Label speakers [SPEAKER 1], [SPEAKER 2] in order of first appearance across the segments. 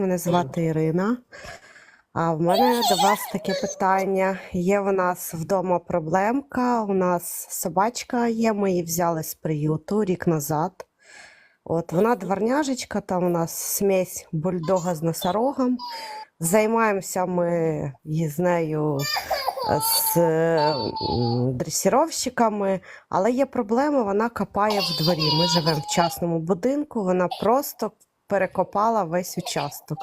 [SPEAKER 1] Мене звати Ірина. А в мене до вас таке питання. Є в нас вдома проблемка. У нас собачка є, ми її взяли з приюту рік назад. От вона дворняжечка, там у нас смесь бульдога з носорогом. Займаємося ми її з нею е, з е, дресіровщиками, але є проблема, вона копає в дворі. Ми живемо в частному будинку, вона просто перекопала весь участок.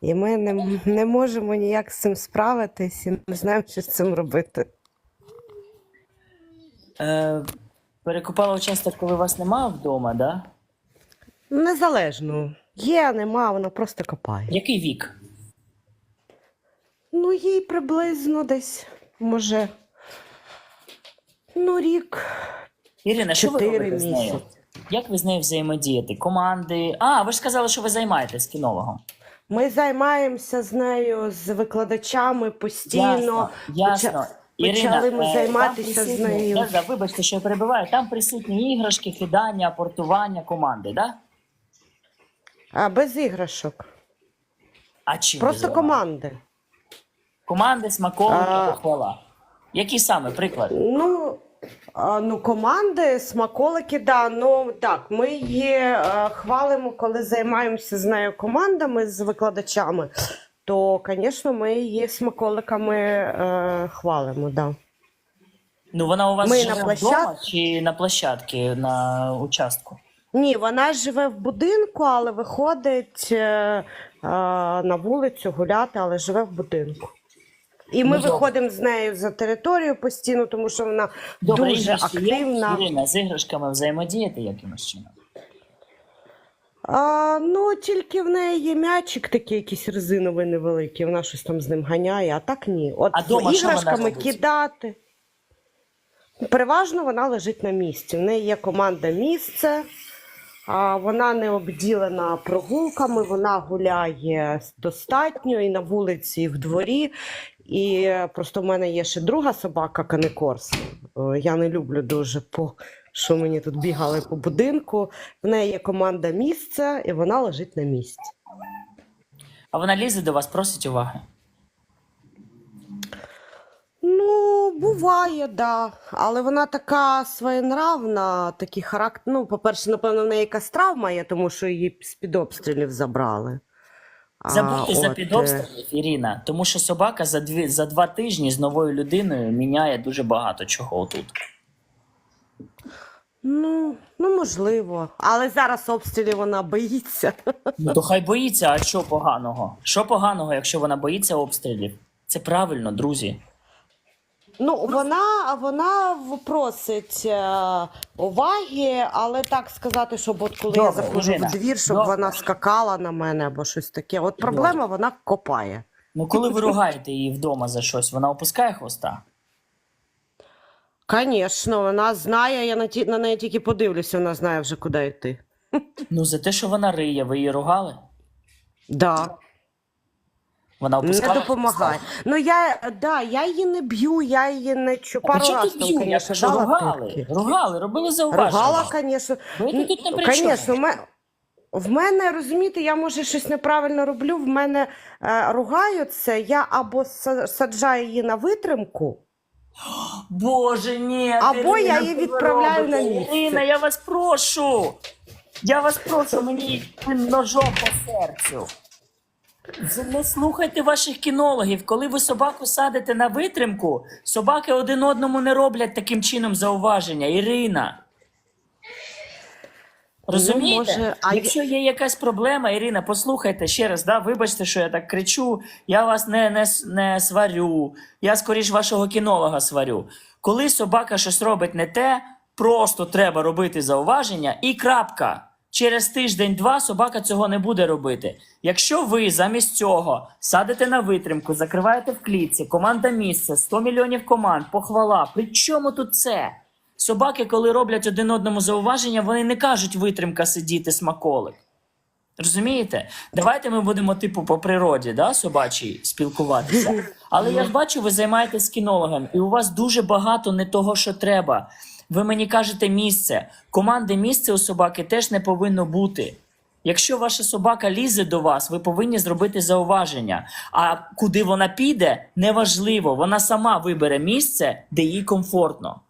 [SPEAKER 1] І ми не, не можемо ніяк з цим справитись і не знаємо, що з цим робити.
[SPEAKER 2] Е, перекопала участок, коли вас немає вдома, да?
[SPEAKER 1] Незалежно. Є, нема, вона просто копає.
[SPEAKER 2] Який вік?
[SPEAKER 1] Ну, їй приблизно десь, може, ну, рік,
[SPEAKER 2] Ірина, що ви робите з нею?
[SPEAKER 1] місяці.
[SPEAKER 2] Як ви з нею взаємодієте? Команди. А, ви ж сказали, що ви займаєтесь кінологом.
[SPEAKER 1] Ми займаємося з нею, з викладачами постійно.
[SPEAKER 2] Ясно, ясно. Ірина,
[SPEAKER 1] почали ми
[SPEAKER 2] е,
[SPEAKER 1] займатися з нею.
[SPEAKER 2] Да, да, вибачте, що я перебиваю. Там присутні іграшки, кидання, апортування, команди, да?
[SPEAKER 1] А без іграшок.
[SPEAKER 2] А чим
[SPEAKER 1] Просто
[SPEAKER 2] займаєтесь?
[SPEAKER 1] команди.
[SPEAKER 2] Команди, смаколики,
[SPEAKER 1] А.
[SPEAKER 2] похвала. Які саме приклади?
[SPEAKER 1] Ну, а, ну, команди, смаколики, да. Ну так, ми її е, хвалимо, коли займаємося з нею командами, з викладачами, то, звісно, ми її смаколиками е, хвалимо, да.
[SPEAKER 2] Ну вона у вас
[SPEAKER 1] Ми
[SPEAKER 2] живе
[SPEAKER 1] на
[SPEAKER 2] вдома чи на площадці на участку?
[SPEAKER 1] Ні, вона живе в будинку, але виходить е, е, на вулицю гуляти, але живе в будинку. І ми
[SPEAKER 2] Ну, добре.
[SPEAKER 1] виходимо з нею за територію постійно, тому що вона
[SPEAKER 2] Добре,
[SPEAKER 1] дуже
[SPEAKER 2] іграшки є?
[SPEAKER 1] активна.
[SPEAKER 2] Ірина, з іграшками взаємодіяти якимось чином?
[SPEAKER 1] А, ну, тільки в неї є м'ячик такий якийсь резиновий невеликий, вона щось там з ним ганяє, а так ні. От
[SPEAKER 2] А дома що вона
[SPEAKER 1] іграшками кидати. Переважно вона лежить на місці. В неї є команда місце, вона не обділена прогулками, вона гуляє достатньо і на вулиці, і в дворі. І просто в мене є ще друга собака Канекорс. Е, Я не люблю дуже по що мені тут бігали по будинку. В неї є команда місце, і вона лежить на місці.
[SPEAKER 2] А вона лізе до вас, просить уваги.
[SPEAKER 1] Ну, буває, да. Але вона така своєнравна, такий характер. Ну, по-перше, напевно, в неї якась травма є, тому що її з-під обстрілів забрали. А,
[SPEAKER 2] Забудьте за
[SPEAKER 1] от,
[SPEAKER 2] під
[SPEAKER 1] е,
[SPEAKER 2] обстрілів, Ірина, тому що собака за дві за два тижні з новою людиною міняє дуже багато чого тут.
[SPEAKER 1] Ну, ну, можливо. Але зараз обстрілів вона боїться.
[SPEAKER 2] Ну то хай боїться, а що поганого? Що поганого, якщо вона боїться обстрілів? Це правильно, друзі.
[SPEAKER 1] Ну, вона, вона просить е, уваги, але так сказати, щоб от коли я
[SPEAKER 2] Добре,
[SPEAKER 1] заходжу
[SPEAKER 2] Ірина,
[SPEAKER 1] в двір, щоб
[SPEAKER 2] добре.
[SPEAKER 1] вона скакала на мене або щось таке. От проблема, вона копає.
[SPEAKER 2] Ну коли ви ругаєте її вдома за щось, вона опускає хвоста?
[SPEAKER 1] Звісно, вона знає, я на, ті, на неї тільки подивлюся, вона знає вже куди йти.
[SPEAKER 2] Ну за те, що вона риє, ви її ругали?
[SPEAKER 1] Да,
[SPEAKER 2] Вона
[SPEAKER 1] не допомагає. Ну я да, я її не б'ю, я її не чу.
[SPEAKER 2] А
[SPEAKER 1] Пару
[SPEAKER 2] чому
[SPEAKER 1] раз
[SPEAKER 2] тут
[SPEAKER 1] там,
[SPEAKER 2] б'ю? Я
[SPEAKER 1] дала
[SPEAKER 2] ругали?
[SPEAKER 1] тирки.
[SPEAKER 2] Ругали, робили зауваження.
[SPEAKER 1] Ругала, звісно.
[SPEAKER 2] Ви тут не при чому.
[SPEAKER 1] Звісно, в мене, в мене, розумієте, я може щось неправильно роблю. В мене е, ругаються, я або са- саджаю її на витримку.
[SPEAKER 2] Боже, ні.
[SPEAKER 1] Або
[SPEAKER 2] Ірина,
[SPEAKER 1] я її
[SPEAKER 2] що ви
[SPEAKER 1] відправляю на місце.
[SPEAKER 2] Ірина, я вас прошу. Я вас прошу, мені ножом по серцю. Не слухайте ваших кінологів. Коли ви собаку садите на витримку, собаки один одному не роблять таким чином зауваження. Ірина. Розумієте?
[SPEAKER 1] Ну, може, а
[SPEAKER 2] Якщо є якась проблема, Ірина, послухайте ще раз, да, вибачте, що я так кричу. Я вас не, не, не сварю. Я скоріш вашого кінолога сварю. Коли собака щось робить не те, просто треба робити зауваження і крапка. Через тиждень-два собака цього не буде робити. Якщо ви замість цього садите на витримку, закриваєте в клітці, команда місце, 100 мільйонів команд, похвала. При чому тут це? Собаки, коли роблять один одному зауваження, вони не кажуть витримка сидіти смаколик. Розумієте? Давайте ми будемо, типу, по природі, да, собачій, спілкуватися. Але я бачу, ви займаєтесь кінологом, і у вас дуже багато не того, що треба. Ви мені кажете місце. Команди місце у собаки теж не повинно бути. Якщо ваша собака лізе до вас, ви повинні зробити зауваження. А куди вона піде, неважливо. Вона сама вибере місце, де їй комфортно.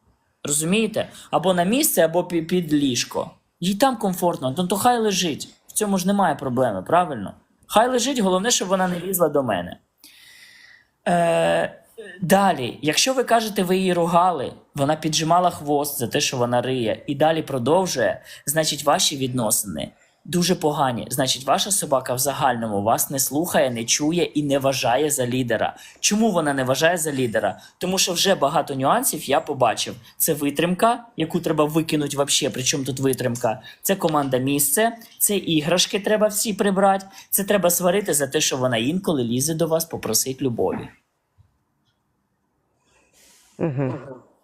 [SPEAKER 2] Розумієте? Або на місце, або під ліжко. Їй там комфортно, ну то хай лежить. В цьому ж немає проблеми, правильно? Хай лежить, головне, щоб вона не лізла до мене. Е, далі, якщо ви кажете, ви її ругали, вона піджимала хвост за те, що вона риє, і далі продовжує, значить, ваші відносини дуже погані. Значить, ваша собака в загальному вас не слухає, не чує і не вважає за лідера. Чому вона не вважає за лідера? Тому що вже багато нюансів я побачив. Це витримка, яку треба викинути вообще. Причому тут витримка? Це команда місце, це іграшки треба всі прибрати. Це треба сварити за те, що вона інколи лізе до вас, попросить любові.
[SPEAKER 1] Угу.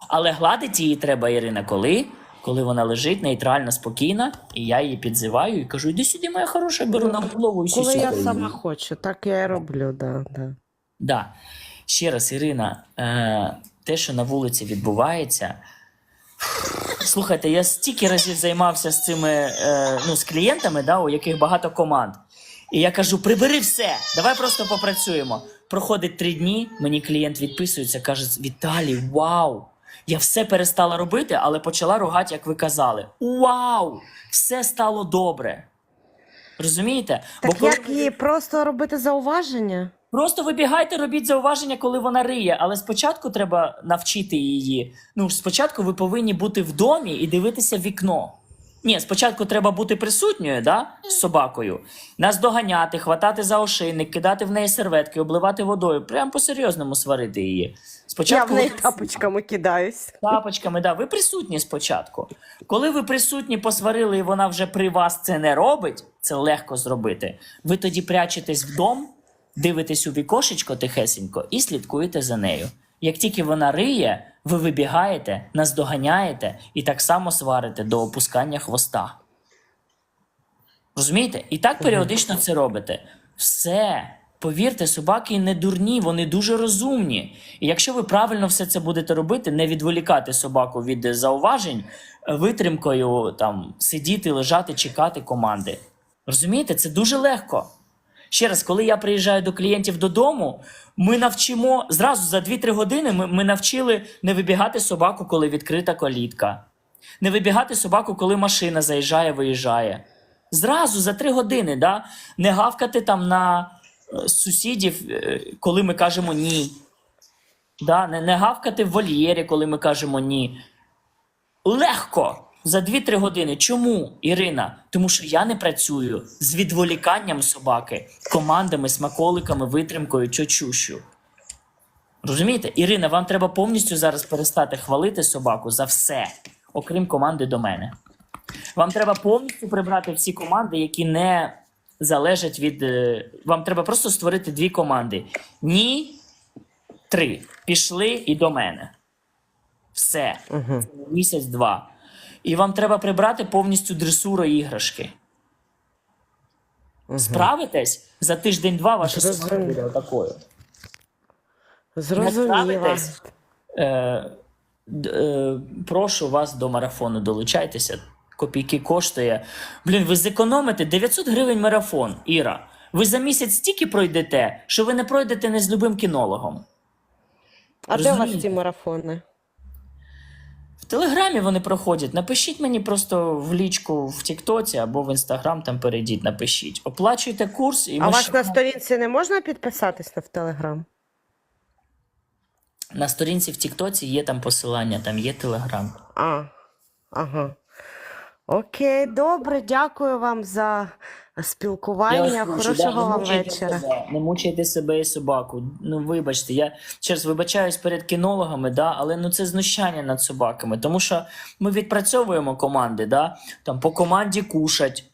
[SPEAKER 2] Але гладити її треба, Ірина, коли? Коли вона лежить нейтрально, спокійна, і я її підзиваю і кажу: іди сюди, моя хороша, беру на голову і
[SPEAKER 1] Коли я сама хочу, так я і роблю, да, да.
[SPEAKER 2] Да. Ще раз, Ірина, е, те, що на вулиці відбувається. Слухайте, я стільки разів займався з цими е, ну, з клієнтами, да, у яких багато команд. І я кажу: прибери все, давай просто попрацюємо. Проходить три дні, мені клієнт відписується, каже: Віталій, вау! Я все перестала робити, але почала ругати, як ви казали. Вау! Все стало добре. Розумієте?
[SPEAKER 1] Так
[SPEAKER 2] коли
[SPEAKER 1] як їй просто робити зауваження?
[SPEAKER 2] Просто вибігайте, робіть зауваження, коли вона риє, але спочатку треба навчити її. Ну, спочатку ви повинні бути в домі і дивитися вікно. Ні, спочатку треба бути присутньою, да, з собакою, нас доганяти, хватати за ошейник, кидати в неї серветки, обливати водою, прям по-серйозному сварити її.
[SPEAKER 1] Я
[SPEAKER 2] Спочатку
[SPEAKER 1] в неї
[SPEAKER 2] ви
[SPEAKER 1] тапочками кидаюсь.
[SPEAKER 2] тапочками, да, ви присутні спочатку. Коли ви присутні посварили, і вона вже при вас це не робить, це легко зробити. Ви тоді прячетесь вдом, дивитесь у вікошечко тихесенько і слідкуєте за нею. Як тільки вона риє, ви вибігаєте, наздоганяєте і так само сварите до опускання хвоста. Розумієте? І так періодично це робите. Все. Повірте, собаки не дурні, вони дуже розумні. І якщо ви правильно все це будете робити, не відволікати собаку від зауважень, витримкою там сидіти, лежати, чекати команди. Розумієте, це дуже легко. Ще раз, коли я приїжджаю до клієнтів додому, ми навчимо зразу за 2-3 години ми, ми навчили не вибігати собаку, коли відкрита колітка, не вибігати собаку, коли машина заїжджає, виїжджає. Зразу за 3 години, да? не гавкати там на е, сусідів, е, коли ми кажемо ні. Да? Не, не гавкати в вольєрі, коли ми кажемо ні. Легко за 2-3 години. Чому, Ірина? Тому що я не працюю з відволіканням собаки, командами, смаколиками, витримкою, чочущу. Розумієте? Ірина, вам треба повністю зараз перестати хвалити собаку за все, окрім команди до мене. Вам треба повністю прибрати всі команди, які не залежать від. е, Вам треба просто створити дві команди. Ні, три. Пішли і до мене. Все.
[SPEAKER 1] Угу.
[SPEAKER 2] Місяць-два. І вам треба прибрати повністю дресуру іграшки. Справитесь за тиждень-два ваша собака
[SPEAKER 1] Зрозуміло.
[SPEAKER 2] буде отакою. Не
[SPEAKER 1] Зрозуміла.
[SPEAKER 2] справитесь? Е, е, прошу вас до марафону, долучайтеся. Копійки коштує. Блін, ви зекономите 900 гривень марафон, Іра. Ви за місяць стільки пройдете, що ви не пройдете не з любим кінологом.
[SPEAKER 1] А де у вас ці марафони?
[SPEAKER 2] Телеграмі вони проходять. Напишіть мені просто в лічку в Тіктоці або в Інстаграм, там перейдіть, напишіть. Оплачуйте курс і
[SPEAKER 1] А у вас
[SPEAKER 2] ще-
[SPEAKER 1] на сторінці не можна підписатись в Телеграм?
[SPEAKER 2] на сторінці в Тіктоці є там посилання, там є Телеграм.
[SPEAKER 1] А, ага. Окей, добре, дякую вам за спілкування.
[SPEAKER 2] Я
[SPEAKER 1] Хорошого
[SPEAKER 2] да,
[SPEAKER 1] вам
[SPEAKER 2] мучайте
[SPEAKER 1] вечора.
[SPEAKER 2] Себе, не мучайте себе і собаку. Ну вибачте, я ще раз вибачаюсь перед кінологами, да, але ну це знущання над собаками, тому що ми відпрацьовуємо команди, да, там по команді кушать.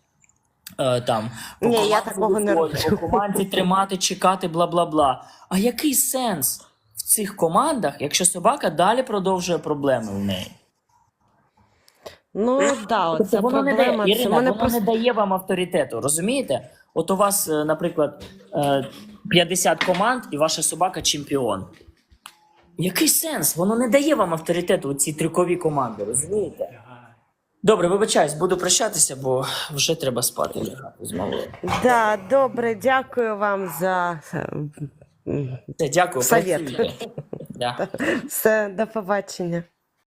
[SPEAKER 2] Е, там, по
[SPEAKER 1] Ні, я такого не роблю.
[SPEAKER 2] По команді тримати, чекати, бла бла бла. А який сенс в цих командах, якщо собака далі продовжує проблеми в неї?
[SPEAKER 1] Ну да,
[SPEAKER 2] Тобто
[SPEAKER 1] оце
[SPEAKER 2] воно не дає, Ірина,
[SPEAKER 1] мене
[SPEAKER 2] воно
[SPEAKER 1] просто...
[SPEAKER 2] не дає вам авторитету, розумієте? От у вас, е, наприклад, е, 50 команд і ваша собака чемпіон. Який сенс? Воно не дає вам авторитету, ці трюкові команди, розумієте? Добре, вибачаюсь, буду прощатися, бо вже треба спати з малою.
[SPEAKER 1] Да, добре, дякую вам за е,
[SPEAKER 2] Все, дякую,
[SPEAKER 1] Совет.
[SPEAKER 2] Да.
[SPEAKER 1] все. До побачення.